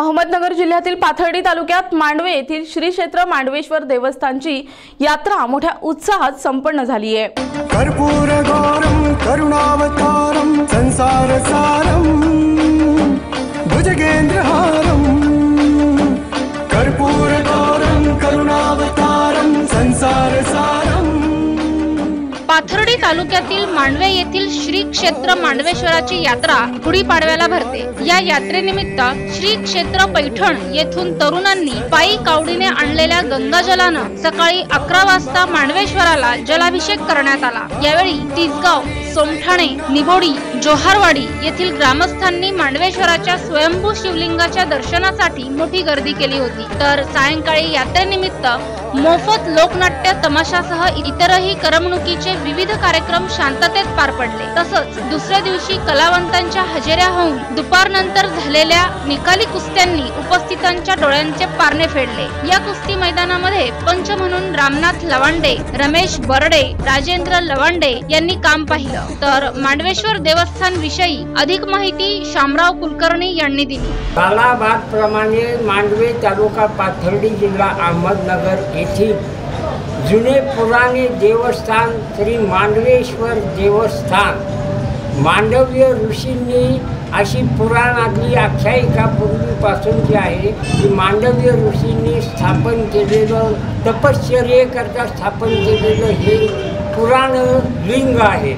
अहमदनगर जिल्ह्यातील पाथर्डी तालुक्यात मांडवे येथील श्री क्षेत्र मांडवेश्वर देवस्थानची यात्रा मोठ्या उत्साहात संपन्न झाली आहे तालुक्यातील मांडवे येथील श्री क्षेत्र मांडवेश्वराची यात्रा गुढीपाडव्याला भरते. या यात्रेनिमित्त श्री क्षेत्र पैठण येथून तरुणांनी पायी कावडीने आणलेल्या गंगाजलानं सकाळी अकरा वाजता मांडवेश्वराला जलाभिषेक करण्यात आला. यावेळी तिसगाव सोमठाणे निबोडी जोहारवाडी येथील ग्रामस्थांनी मांडवेश्वराच्या स्वयंभू शिवलिंगाच्या दर्शनासाठी मोठी गर्दी केली होती. तर सायंकाळी यात्रेनिमित्त मोफत लोकनाट्य तमाशासह इतरही करमणुकीचे विविध कार्यक्रम शांततेत पार पडले. तसंच दुसऱ्या दिवशी कलावंतांच्या हजेऱ्या होऊन दुपारनंतर झालेल्या निकाली कुस्त्यांनी उपस्थितांच्या डोळ्यांचे पारणे फेडले. या कुस्ती मैदानामध्ये पंच म्हणून रामनाथ लवांडे रमेश बर्डे राजेंद्र लवांडे यांनी काम पाहिलं. तर मांडवेश्वर देवस्थान विषयी अधिक माहिती शामराव कुलकर्णी यांनी दिली. तालाबाद प्रमाणे मांडवे तालुका पाथर्डी जिल्हा अहमदनगर येथील जुने पुराणे देवस्थान श्री मांडवेश्वर देवस्थान. मांडव्य ऋषींनी अशी पुराणातली आख्यायिका पूर्वीपासून जी आहे ती मांडव्य ऋषींनी स्थापन केलेलं तपश्चर्येकरता स्थापन केलेलं हे पुराण लिंग आहे.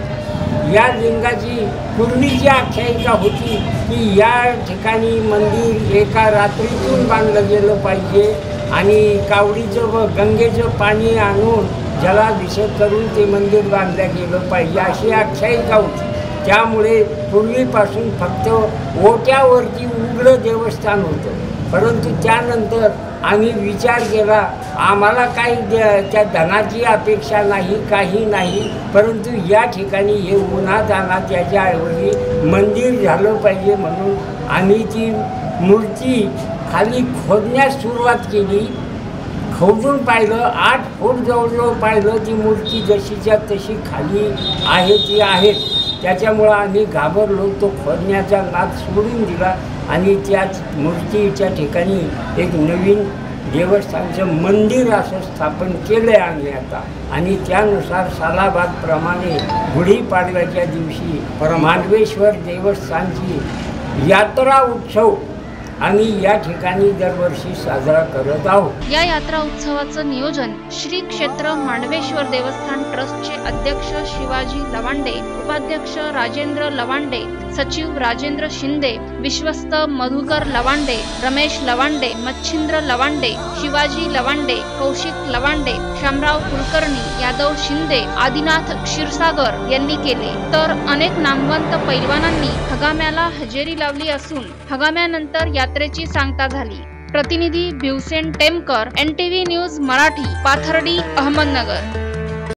या लिंगाची पूर्वीची आख्यायिका होती की या ठिकाणी मंदिर एका रात्रीतून बांधलं गेलं पाहिजे. आणि कावडीचं व गंगेचं पाणी आणून जलाभिषेक करून ते मंदिर बांधलं गेलं पाहिजे अशी आख्यायिका होती त्यामुळे पूर्वीपासून फक्त ओट्यावरती उघडं देवस्थान होतं. परंतु त्यानंतर आम्ही विचार केला आम्हाला काही द- त्या धनाची अपेक्षा नाही काही नाही. परंतु या ठिकाणी हे उन्हात त्याच्याऐवजी मंदिर झालं पाहिजे म्हणून आम्ही ती मूर्ती खाली खोदण्यास सुरुवात केली. खोदून पाहिलं आठ फूट जवळजवळ पाहिलं ती मूर्ती जशीच्या तशी खाली आहे ती आहे. त्याच्यामुळं आम्ही घाबरलो. तो खोदण्याचा नाद सोडून दिला आणि त्याच मूर्तीच्या ठिकाणी एक नवीन देवस्थानचं मंदिर असं स्थापन केलं आहे आम्ही आता. आणि त्यानुसार सालाबादप्रमाणे गुढीपाडव्याच्या दिवशी मांडवेश्वर देवस्थानची यात्रा उत्सव आम्ही या ठिकाणी दरवर्षी साजरा करत आहोत. या यात्रा उत्सवाचं नियोजन श्री क्षेत्र मांडवेश्वर देवस्थान ट्रस्टचे अध्यक्ष शिवाजी लवांडे उपाध्यक्ष राजेंद्र लवांडे सचिव राजेंद्र शिंदे विश्वस्त मधुकर लवांडे रमेश लवांडे मच्छिंद्र लवांडे शिवाजी लवांडे कौशिक लवांडे शामराव कुलकर्णी यादव शिंदे आदिनाथ क्षीरसागर यांनी केले. तर अनेक नामवंत पैलवानांनी हगाम्याला हजेरी लावली असून हगाम्यानंतर यात्रेची सांगता झाली. प्रतिनिधी भिवसेन टेमकर एन न्यूज मराठी पाथर्डी अहमदनगर.